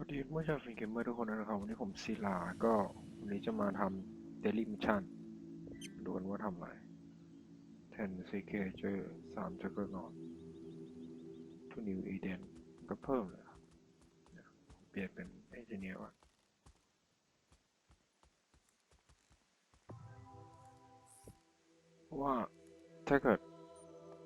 วัสดีผู้ชมฟินเกมเมอร์ทุกคนนะครับวันนี้ผมศิลาก็วันนี้จะมาทำเดลิมิชั่นดูกันว่าทำอะไร10 CK เจอ3 j u g g e r n a u t 2 New Eden ก็เพิ่มเลยครับเปลี่ยนเป็นเอนจิเนียร์ก่ะว่าถ้าเกิด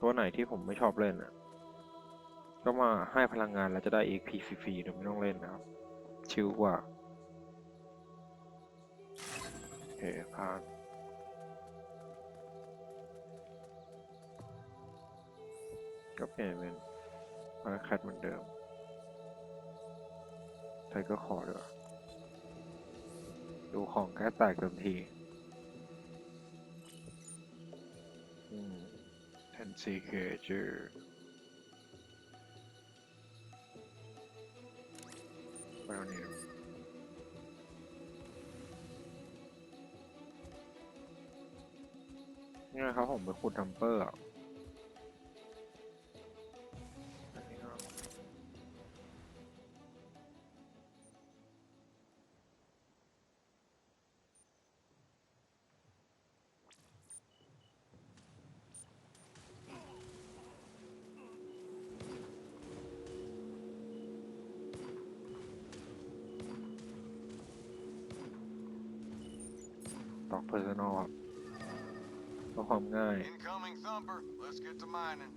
ตัวไหนที่ผมไม่ชอบเล่นอะ ก็มาให้พลังงานแล้วจะได้ EXP ฟรีๆโดยไม่ต้องเล่นนะครับ ชิลกว่าโอเคผ่านก็เปลี่ยนเป็นพาราแคทเหมือนเดิมไทก็ขอด้วยดูของแค่แตกเต็มทีอืม 10CK เจอ เอานี่ยนี่นะครับผมไปขุดทัมเปอร์อะ ตอกเพอร์ซันอลครับเพื่อความง่าย Incoming thumper. Let's get to mining.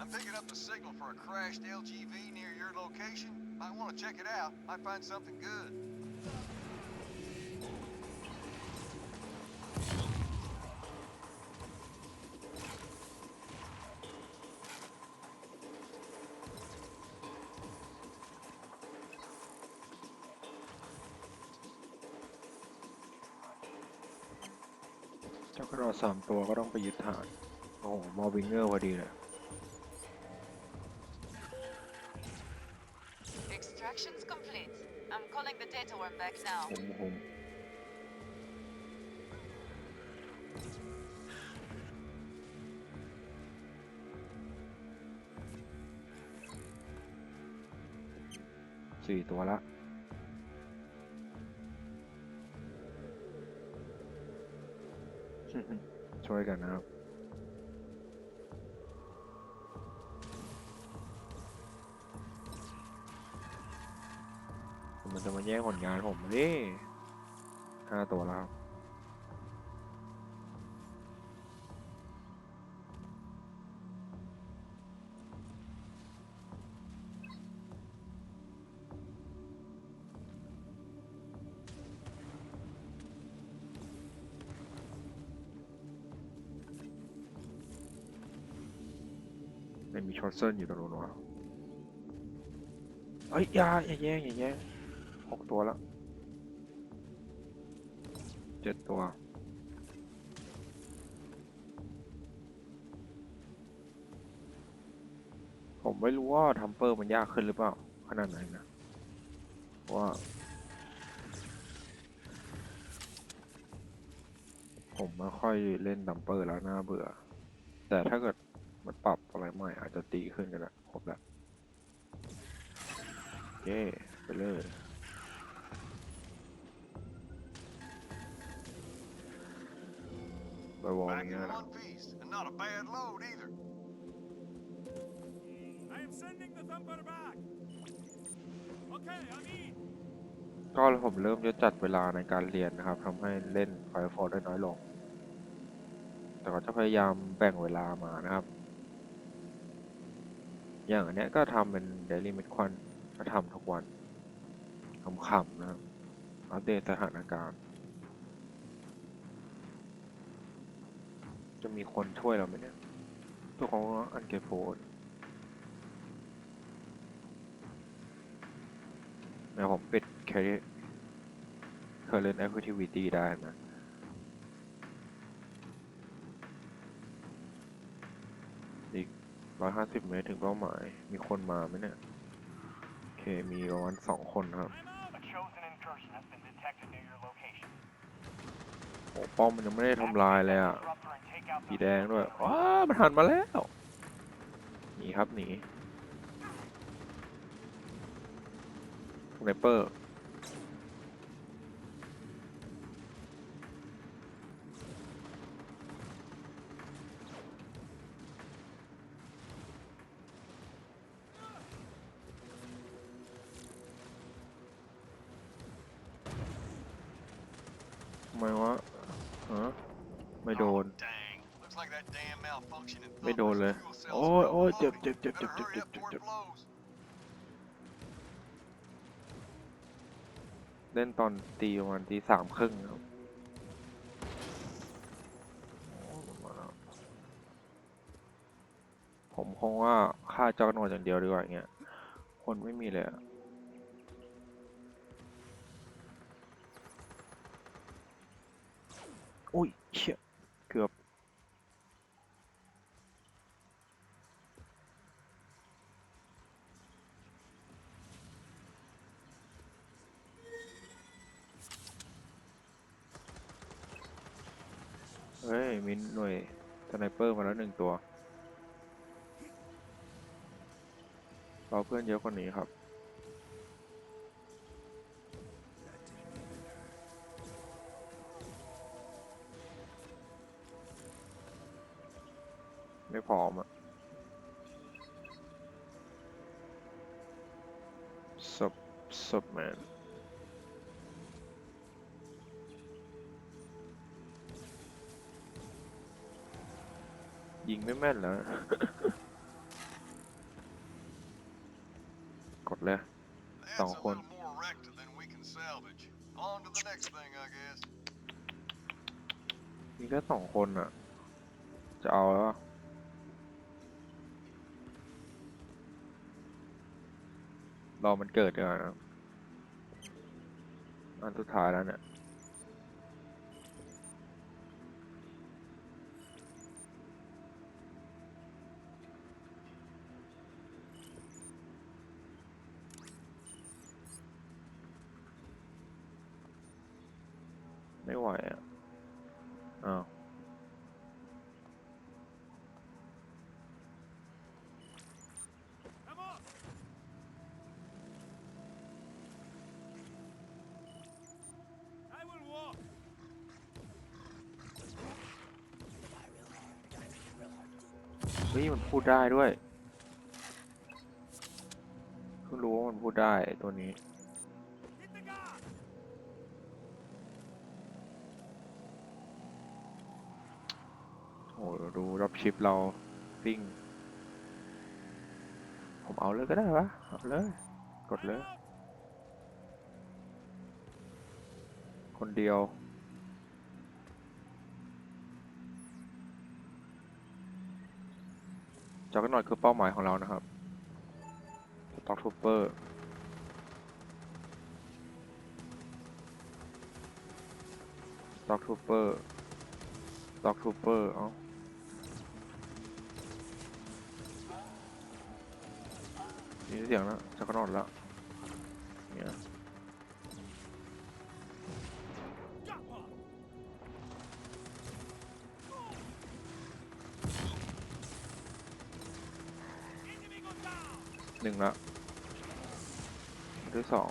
I'm picking up the signal for a crashed LGV near your location. Might want to check it out. Might find something good. ระโดดสามตัวก็ต้องไปยึดฐาน โอ้โห มอวิงเกอร์พอดีเลย Extraction's complete. I'm calling the data worm back now. ผมผมสี่ตัวละ ช่วยกันนะครับ มันจะมาแย่งผลงานผมนี่ห้าตัวแล้ว ครับไม่มีช็อตเซิลอยู่ตรงนู้นวะเอ้ยอย่าอย่าแย่งอย่าแย่งหกตัวแล้วเจ็ดตัวผมไม่รู้ว่าทัมเปอร์มันยากขึ้นหรือเปล่า ขนาดไหนนะเพราะว่า ผมไม่ค่อยเล่นดัมเปอร์แล้วน่าเบื่อ แต่ถ้าเกิด มันปรับอะไรใหม่อาจจะตีขึ้นกันแหละครบแล้วเย้ไปเลยไปวอล Back อย่าง in เงี้ยนะ one piece, and not a bad load either. I am sending the thumper back. Okay, I'm in. ก็ผมเริ่มจะจัดเวลาในการเรียนนะครับทำให้เล่น Firefall ได้น้อยลง แต่ก็จะพยายามแบ่งเวลามานะครับ อย่างอันนี้ก็ทำเป็น Daily m i d q u a n ก็ทำทุกวันขำๆนะครับอัปเดตสถานการณ์ จะมีคนช่วยเราไหมเนี่ย ตัวของอันเกโพสเดี๋ยวผมปิดแค่เคยเล่น Activity ได้นะ อีก ร้อยห้าสิบเมตรถึงเป้าหมาย มีคนมาไหมเนี่ย โอเค มีประมาณสองคนครับโอ้ป้อมมันยังไม่ได้ทำลายเลยอะสีแดงด้วยว้ามันหันมาแล้ว หนีครับหนีสไนเปอร์ ไมวะฮะไม่โดน ไม่โดนเลย โอ้ยโอ้ยเจ็บเจ็บเจ็บเจ็บเจ็บเจ็บเจ็บเจ็บเล่นตอนตีประมาณตีสามครึ่งครับผมคงว่าฆ่าเจ้ากระโนดอย่างเดียวดีกว่าเงี้ย คนไม่มีเลยอะ เชี่ยเกือบ เฮ้ย มีหน่วยสไนเปอร์มาแล้วหนึ่งตัว เราเพื่อนเยอะกว่านี้ครับ ไม่พร้อมอะศพศพแมนยิงไม่แม่นแล้ว กดเลย That's Don't a hold. little more wrecked than we can salvage. On to the next thing, I guess. มีแค่สองคนอะ จะเอาแล้ว รอมันเกิดดีกว่อนนะอันสุดท้ายแล้วเนี่ย ไม่ไหวอะ เฮ้ยมันพูดได้ด้วยเพิ่งรู้ว่ามันพูดได้ตัวนี้ โอ้โหดูรับชิปเราซิ่ง ผมเอาเลยก็ได้วะเอาเลย กดเลย คนเดียว จอกกันหน่อยคือเป้าหมายของเรานะครับสต็อกทูเปอร์สต็อกทูเปอร์สต็อกทูเปอร์เอ้ามีเสียงแล้วจะกระโดดแล้วเนี่ย หนึ่งละด้วยสอง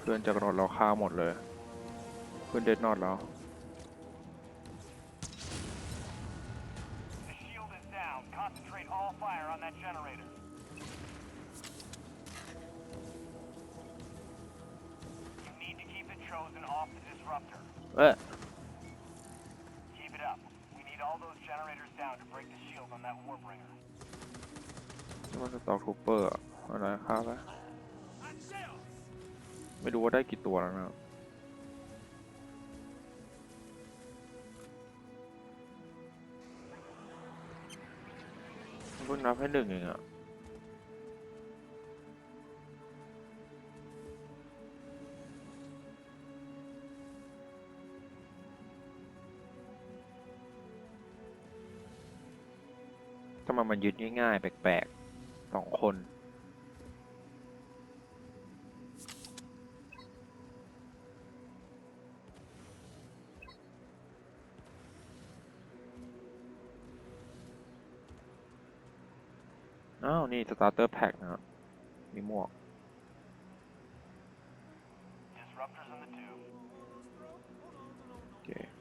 เพื่อนจะกระโดดเราฆ่าหมดเลย เพื่อนเด็ดนอดแล้ว Chosen off the disruptor. เอ๊ะ Keep it up. We need all those generators down to break the shield on that Warbringer. นี่มันสต็อกทูเปอร์อะไรฆ่าไป Axel! ไม่รู้ว่าได้กี่ตัวแล้วนะครับเพิ่งนับให้หนึ่งเองอะ ทำไมมันยึดง่ายๆ แปลกๆสองคน อ้าว นี่ สตาร์เตอร์แพ็คนะมีหมวก Disruptors in the tube. โ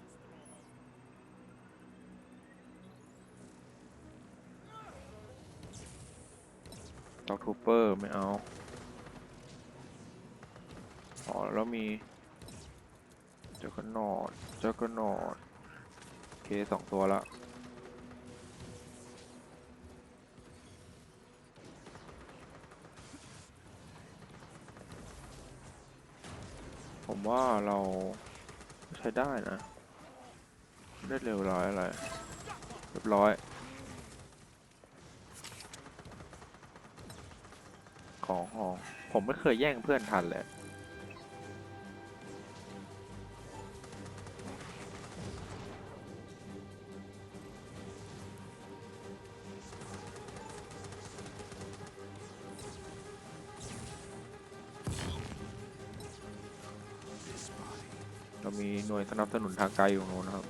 อเคด็อกทูเปอร์ไม่เอาอ๋อแล้วมีเจ้ากระนอดเจ้ากระนอดโอเคสองตัวละผมว่าเราใช้ได้นะ ได้เร็วร้อยอะไร เรียบร้อย ออผมไม่เคยแย่งเพื่อนทันเลย เรามีหน่วยสนับสนุนทางไกลอยู่โน้นนะครับ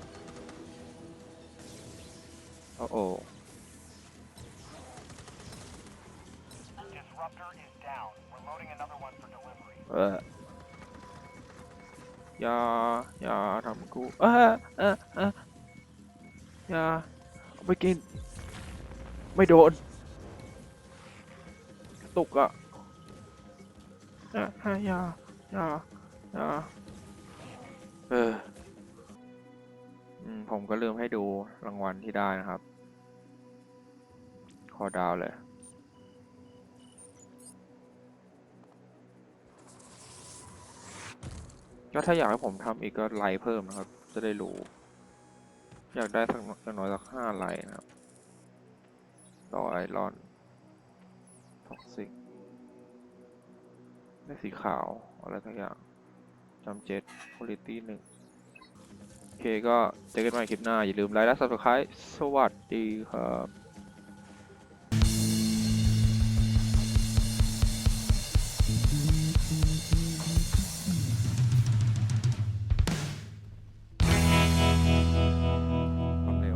เอออย่าอย่าทำกูเออเออเอออย่าเอาไปกิน ไม่โดนตกอะอย่าอย่าอย่าเออผมก็ลืมให้ดูรางวัลที่ได้นะครับขอดาวเลย ก็ถ้าอยากให้ผมทำอีกก็ไลค์เพิ่มนะครับ จะได้รู้ อยากได้สักอย่างน้อยสักห้าไลค์นะครับ ต่อไอรอนท็อกซิกได้สีขาว อะไรสักอย่างจำเจ็ดคุณลิตี้หนึ่งโอเคก็เจอกันใหม่คลิปหน้า อย่าลืมไลค์และ subscribe สวัสดีครับ